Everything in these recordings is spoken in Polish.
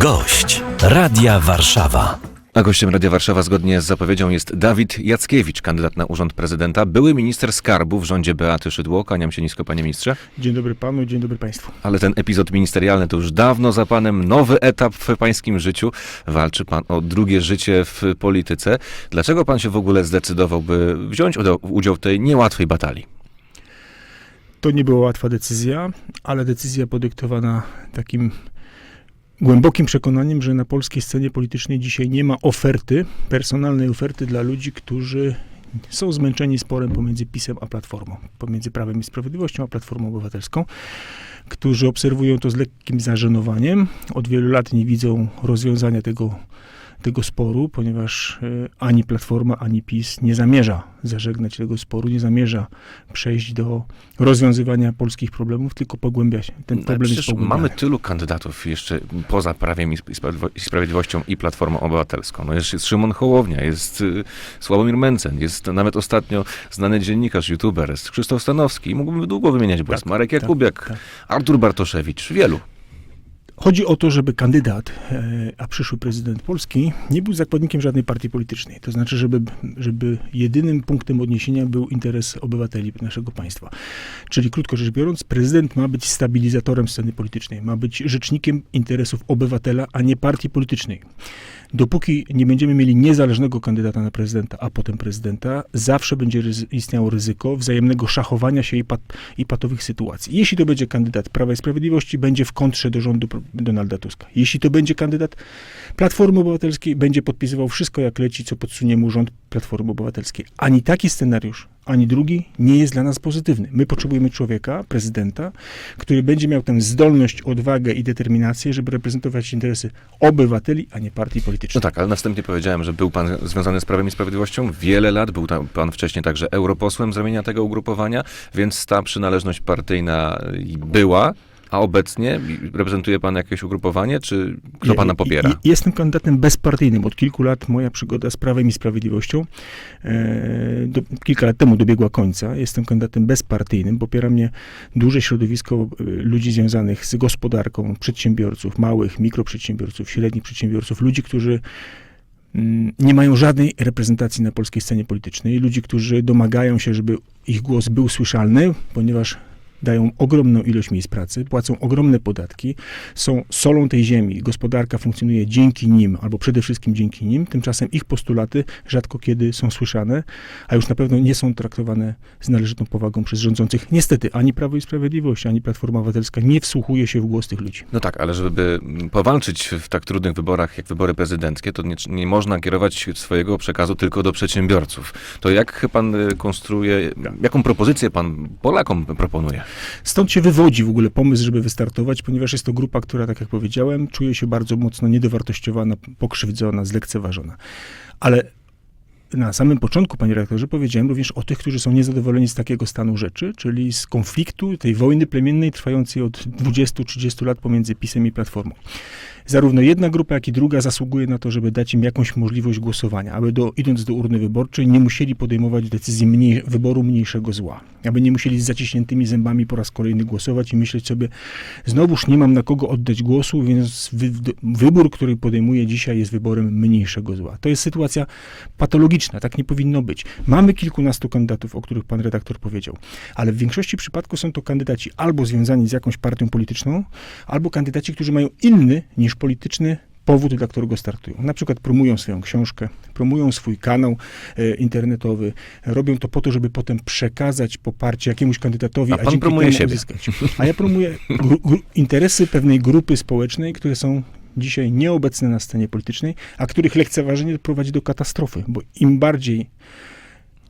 Gość Radia Warszawa. A gościem Radia Warszawa zgodnie z zapowiedzią jest Dawid Jackiewicz, kandydat na urząd prezydenta, były minister skarbu w rządzie Beaty Szydło. Kłaniam się nisko, panie ministrze. Dzień dobry panu, dzień dobry państwu. Ale ten epizod ministerialny to już dawno za panem nowy etap w pańskim życiu. Walczy pan o drugie życie w polityce. Dlaczego pan się w ogóle zdecydował, by wziąć udział- udział w tej niełatwej batalii? To nie była łatwa decyzja, ale decyzja podyktowana takim głębokim przekonaniem, że na polskiej scenie politycznej dzisiaj nie ma oferty, personalnej oferty dla ludzi, którzy są zmęczeni sporem pomiędzy PiSem a Platformą, pomiędzy Prawem i Sprawiedliwością a Platformą Obywatelską, którzy obserwują to z lekkim zażenowaniem, od wielu lat nie widzą rozwiązania tego, tego sporu, ponieważ e, ani Platforma, ani PiS nie zamierza zażegnać tego sporu, nie zamierza przejść do rozwiązywania polskich problemów, tylko pogłębia się. Ten No, problem pogłębiany. mamy tylu kandydatów jeszcze poza Prawem i Sprawiedliwo- i Sprawiedliwością i Platformą Obywatelską. No jest, jest Szymon Hołownia, jest y, Sławomir Mencen, jest nawet ostatnio znany dziennikarz, youtuber, jest Krzysztof Stanowski. Mógłbym długo wymieniać, bo Tak, jest Marek tak, Jakubiak, tak. Artur Bartoszewicz, wielu. Chodzi o to, żeby kandydat, e, a przyszły prezydent Polski, nie był zakładnikiem żadnej partii politycznej. To znaczy, żeby, żeby jedynym punktem odniesienia był interes obywateli naszego państwa. Czyli krótko rzecz biorąc, prezydent ma być stabilizatorem sceny politycznej, ma być rzecznikiem interesów obywatela, a nie partii politycznej. Dopóki nie będziemy mieli niezależnego kandydata na prezydenta, a potem prezydenta, zawsze będzie ryzy- istniało ryzyko wzajemnego szachowania się i, pat, i patowych sytuacji. Jeśli to będzie kandydat Prawa i Sprawiedliwości, będzie w kontrze do rządu Donalda Tuska. Jeśli to będzie kandydat Platformy Obywatelskiej, będzie podpisywał wszystko jak leci, co podsunie mu rząd Platformy Obywatelskiej. Ani taki scenariusz, ani drugi nie jest dla nas pozytywny. My potrzebujemy człowieka, prezydenta, który będzie miał tę zdolność, odwagę i determinację, żeby reprezentować interesy obywateli, a nie partii No politycznej. tak, ale następnie powiedziałem, że był pan związany z Prawem i Sprawiedliwością wiele lat, był tam pan wcześniej także europosłem z ramienia tego ugrupowania, więc ta przynależność partyjna była, a obecnie reprezentuje pan jakieś ugrupowanie, czy kto pana i- popiera? Jestem kandydatem bezpartyjnym. Od kilku lat moja przygoda z Prawem i Sprawiedliwością e, do, kilka lat temu dobiegła końca. Jestem kandydatem bezpartyjnym. Popiera mnie duże środowisko e, ludzi związanych z gospodarką, przedsiębiorców, małych, mikroprzedsiębiorców, średnich przedsiębiorców, ludzi, którzy mm, nie mają żadnej reprezentacji na polskiej scenie politycznej. Ludzi, którzy domagają się, żeby ich głos był słyszalny, ponieważ dają ogromną ilość miejsc pracy, płacą ogromne podatki, są solą tej ziemi. Gospodarka funkcjonuje dzięki nim, albo przede wszystkim dzięki nim. Tymczasem ich postulaty rzadko kiedy są słyszane, a już na pewno nie są traktowane z należytą powagą przez rządzących. Niestety, ani Prawo i Sprawiedliwość, ani Platforma Obywatelska nie wsłuchuje się w głos tych ludzi. No tak, ale żeby powalczyć w tak trudnych wyborach jak wybory prezydenckie, to nie, nie można kierować swojego przekazu tylko do przedsiębiorców. To jak pan y, konstruuje, jaką propozycję pan Polakom proponuje? Stąd się wywodzi w ogóle pomysł, żeby wystartować, ponieważ jest to grupa, która, tak jak powiedziałem, czuje się bardzo mocno niedowartościowana, pokrzywdzona, zlekceważona. Ale na samym początku, panie redaktorze, powiedziałem również o tych, którzy są niezadowoleni z takiego stanu rzeczy, czyli z konfliktu, tej wojny plemiennej trwającej od 20-30 lat pomiędzy PiSem i Platformą. Zarówno jedna grupa, jak i druga zasługuje na to, żeby dać im jakąś możliwość głosowania, aby do, idąc do urny wyborczej nie musieli podejmować decyzji mniej, wyboru mniejszego zła, aby nie musieli z zaciśniętymi zębami po raz kolejny głosować i myśleć sobie, znowuż nie mam na kogo oddać głosu, więc wy, wybór, który podejmuję dzisiaj jest wyborem mniejszego zła. To jest sytuacja patologiczna, tak nie powinno być. Mamy kilkunastu kandydatów, o których pan redaktor powiedział, ale w większości przypadków są to kandydaci albo związani z jakąś partią polityczną, albo kandydaci, którzy mają inny niż polityczny powód, dla którego startują. Na przykład promują swoją książkę, promują swój kanał e, internetowy, robią to po to, żeby potem przekazać poparcie jakiemuś kandydatowi, A a, pan promuje siebie. uzyskać. A ja promuję interesy pewnej grupy społecznej, które są dzisiaj nieobecne na scenie politycznej, a których lekceważenie prowadzi do katastrofy, bo im bardziej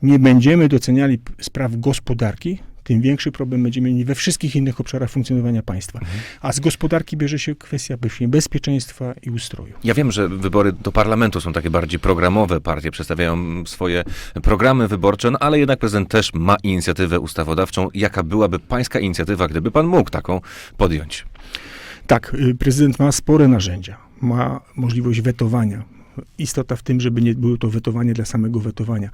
nie będziemy doceniali spraw gospodarki, tym większy problem będziemy mieli we wszystkich innych obszarach funkcjonowania państwa. A z gospodarki bierze się kwestia bezpieczeństwa i ustroju. Ja wiem, że wybory do parlamentu są takie bardziej programowe, partie przedstawiają swoje programy wyborcze, no ale jednak prezydent też ma inicjatywę ustawodawczą. Jaka byłaby pańska inicjatywa, gdyby pan mógł taką podjąć? Tak, y, prezydent ma spore narzędzia. Ma możliwość wetowania. Istota w tym, żeby nie było to wetowanie dla samego wetowania.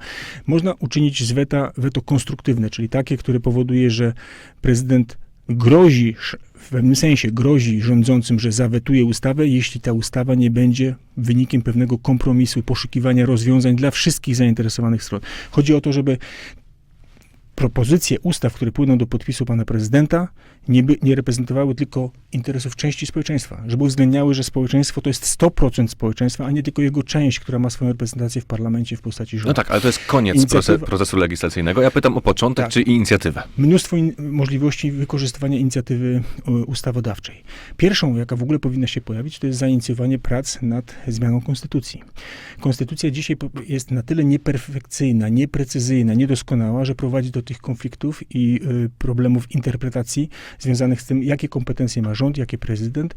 Można uczynić z weta weto konstruktywne, czyli takie, które powoduje, że prezydent grozi, w pewnym sensie grozi rządzącym, że zawetuje ustawę, jeśli ta ustawa nie będzie wynikiem pewnego kompromisu, poszukiwania rozwiązań dla wszystkich zainteresowanych stron. Chodzi o to, żeby propozycje ustaw, które płyną do podpisu pana prezydenta, nie, by, nie reprezentowały tylko interesów części społeczeństwa, żeby uwzględniały, że społeczeństwo to jest 100% społeczeństwa, a nie tylko jego część, która ma swoją reprezentację w parlamencie w postaci rządu. No tak, ale to jest koniec Inicjatywa- proce- procesu legislacyjnego. Ja pytam o początek Tak. czy inicjatywę. mnóstwo in, możliwości wykorzystywania inicjatywy e, ustawodawczej. Pierwszą, jaka w ogóle powinna się pojawić, to jest zainicjowanie prac nad zmianą konstytucji. Konstytucja dzisiaj jest na tyle nieperfekcyjna, nieprecyzyjna, niedoskonała, że prowadzi do tych konfliktów i y, problemów interpretacji związanych z tym, jakie kompetencje ma rząd, jakie prezydent.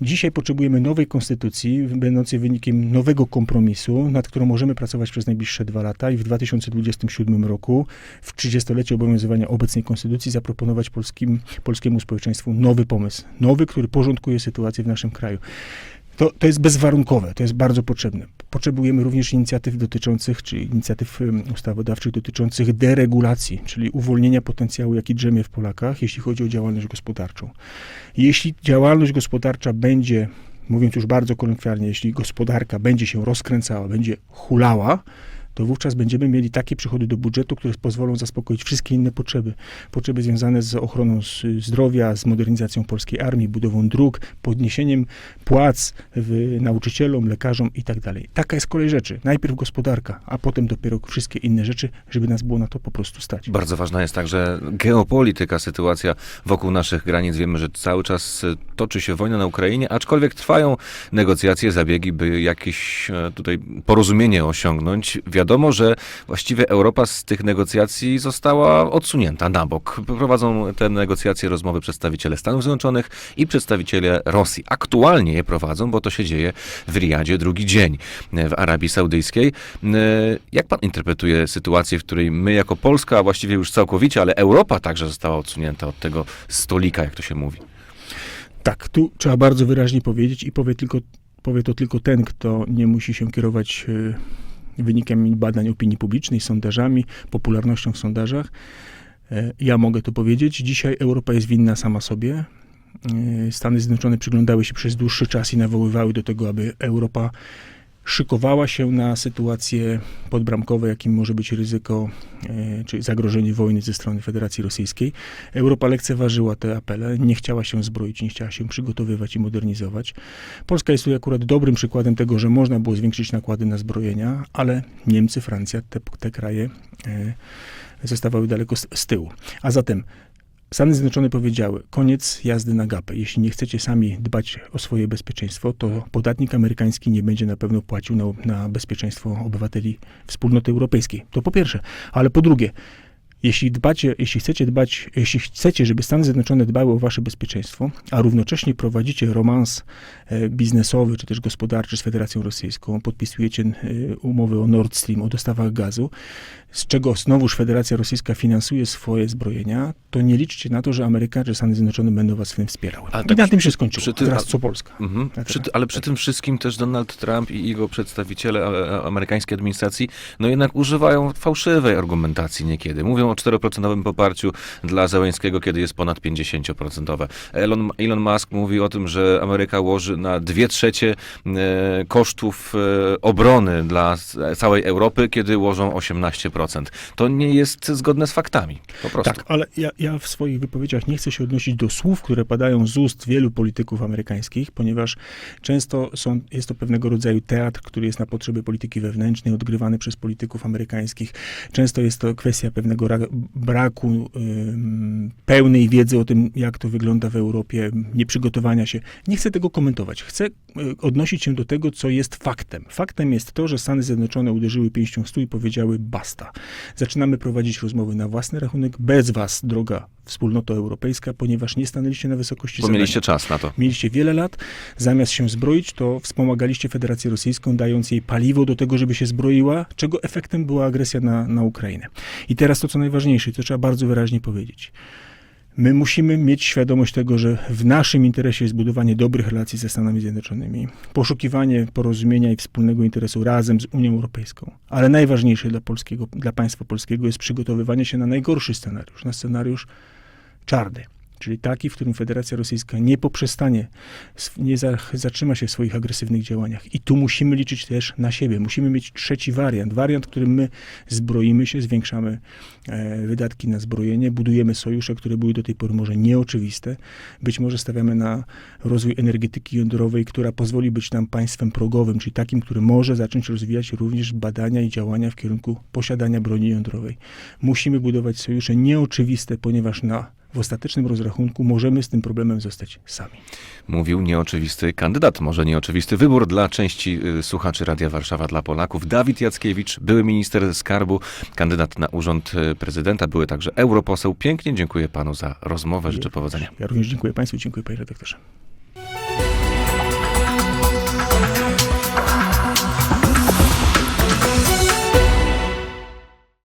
Dzisiaj potrzebujemy nowej konstytucji, będącej wynikiem nowego kompromisu, nad którą możemy pracować przez najbliższe dwa lata i w 2027 roku, w 30-lecie obowiązywania obecnej konstytucji, zaproponować polskim, polskiemu społeczeństwu nowy pomysł. Nowy, który porządkuje sytuację w naszym kraju. To, to jest bezwarunkowe, to jest bardzo potrzebne. Potrzebujemy również inicjatyw dotyczących, czy inicjatyw ustawodawczych dotyczących deregulacji, czyli uwolnienia potencjału, jaki drzemie w Polakach, jeśli chodzi o działalność gospodarczą. Jeśli działalność gospodarcza będzie, mówiąc już bardzo kolokwialnie, jeśli gospodarka będzie się rozkręcała, będzie hulała, to wówczas będziemy mieli takie przychody do budżetu, które pozwolą zaspokoić wszystkie inne potrzeby. Potrzeby związane z ochroną zdrowia, z modernizacją polskiej armii, budową dróg, podniesieniem płac nauczycielom, lekarzom i tak. Taka jest kolej rzeczy. Najpierw gospodarka, a potem dopiero wszystkie inne rzeczy, żeby nas było na to po prostu stać. Bardzo ważna jest także geopolityka, sytuacja wokół naszych granic. Wiemy, że cały czas e, toczy się wojna na Ukrainie, aczkolwiek trwają negocjacje, zabiegi, by jakieś e, tutaj porozumienie osiągnąć. Wiadomo, że właściwie Europa z tych negocjacji została odsunięta na bok. Prowadzą te negocjacje, rozmowy przedstawiciele Stanów Zjednoczonych i przedstawiciele Rosji. Aktualnie je prowadzą, bo to się dzieje w Riyadzie drugi dzień w Arabii Saudyjskiej. E, Jak pan interpretuje sytuację, w której my jako Polska, a właściwie już całkowicie, ale Europa także została odsunięta od tego stolika, jak to się mówi? Tak, tu trzeba bardzo wyraźnie powiedzieć i powie, tylko, powie to tylko ten, kto nie musi się kierować e, wynikami badań opinii publicznej, sondażami, popularnością w sondażach. E, Ja mogę to powiedzieć. Dzisiaj Europa jest winna sama sobie. E, Stany Zjednoczone przyglądały się przez dłuższy czas i nawoływały do tego, aby Europa szykowała się na sytuacje podbramkowe, jakim może być ryzyko e, czy zagrożenie wojny ze strony Federacji Rosyjskiej. Europa lekceważyła te apele, nie chciała się zbroić, nie chciała się przygotowywać i modernizować. Polska jest tu akurat dobrym przykładem tego, że można było zwiększyć nakłady na zbrojenia, ale Niemcy, Francja, te, te kraje e, zostawały daleko z, z tyłu. A zatem Stany Zjednoczone powiedziały, koniec jazdy na gapę. Jeśli nie chcecie sami dbać o swoje bezpieczeństwo, to podatnik amerykański nie będzie na pewno płacił na, na bezpieczeństwo obywateli wspólnoty europejskiej. To po pierwsze. Ale po drugie, jeśli dbacie, jeśli chcecie dbać, jeśli chcecie, żeby Stany Zjednoczone dbały o wasze bezpieczeństwo, a równocześnie prowadzicie romans e, biznesowy czy też gospodarczy z Federacją Rosyjską, podpisujecie e, umowy o Nord Stream, o dostawach gazu, z czego znowuż Federacja Rosyjska finansuje swoje zbrojenia, to nie liczcie na to, że Ameryka czy Stany Zjednoczone będą was w tym wspierały. Ale I tak na tym się skończyło. przy tym- Teraz a- co Polska. Mhm. Tak, Przy, tak. ale przy tym wszystkim też Donald Trump i jego przedstawiciele a- a- amerykańskiej administracji, no jednak używają fałszywej argumentacji niekiedy. Mówią o 4% poparciu dla Zeleńskiego, kiedy jest ponad 50%. Elon, Elon Musk mówi o tym, że Ameryka łoży na dwie trzecie e, kosztów e, obrony dla całej Europy, kiedy łożą 18%. To nie jest zgodne z faktami. Po prostu. Tak, ale ja, ja w swoich wypowiedziach nie chcę się odnosić do słów, które padają z ust wielu polityków amerykańskich, ponieważ często są, jest to pewnego rodzaju teatr, który jest na potrzeby polityki wewnętrznej, odgrywany przez polityków amerykańskich. Często jest to kwestia pewnego ra- braku pełnej wiedzy o tym, jak to wygląda w Europie, nieprzygotowania się. Nie chcę tego komentować. Chcę y, odnosić się do tego, co jest faktem. Faktem jest to, że Stany Zjednoczone uderzyły pięścią w stół i powiedziały basta. Zaczynamy prowadzić rozmowy na własny rachunek, bez was, droga wspólnoto europejska, ponieważ nie stanęliście na wysokości Bo mieliście czas na to. Mieliście wiele lat, zamiast się zbroić, to wspomagaliście Federację Rosyjską, dając jej paliwo do tego, żeby się zbroiła, czego efektem była agresja na, na Ukrainę. I teraz to, co najważniejsze, to trzeba bardzo wyraźnie powiedzieć. My musimy mieć świadomość tego, że w naszym interesie jest budowanie dobrych relacji ze Stanami Zjednoczonymi, poszukiwanie porozumienia i wspólnego interesu razem z Unią Europejską. Ale najważniejsze dla, polskiego, dla państwa polskiego jest przygotowywanie się na najgorszy scenariusz, na scenariusz czarny. czyli taki, w którym Federacja Rosyjska nie poprzestanie, nie za, zatrzyma się w swoich agresywnych działaniach. I tu musimy liczyć też na siebie. Musimy mieć trzeci wariant, wariant, w którym my zbroimy się, zwiększamy e, wydatki na zbrojenie, budujemy sojusze, które były do tej pory może nieoczywiste. Być może stawiamy na rozwój energetyki jądrowej, która pozwoli być nam państwem progowym, czyli takim, który może zacząć rozwijać również badania i działania w kierunku posiadania broni jądrowej. Musimy budować sojusze nieoczywiste, ponieważ na w ostatecznym rozrachunku możemy z tym problemem zostać sami. Mówił nieoczywisty kandydat, może nieoczywisty wybór dla części y, słuchaczy Radia Warszawa dla Polaków. Dawid Jackiewicz, były minister skarbu, kandydat na urząd y, prezydenta, były także europoseł. Pięknie dziękuję panu za rozmowę, życzę powodzenia. Ja również dziękuję Państwu, dziękuję Panie redaktorze.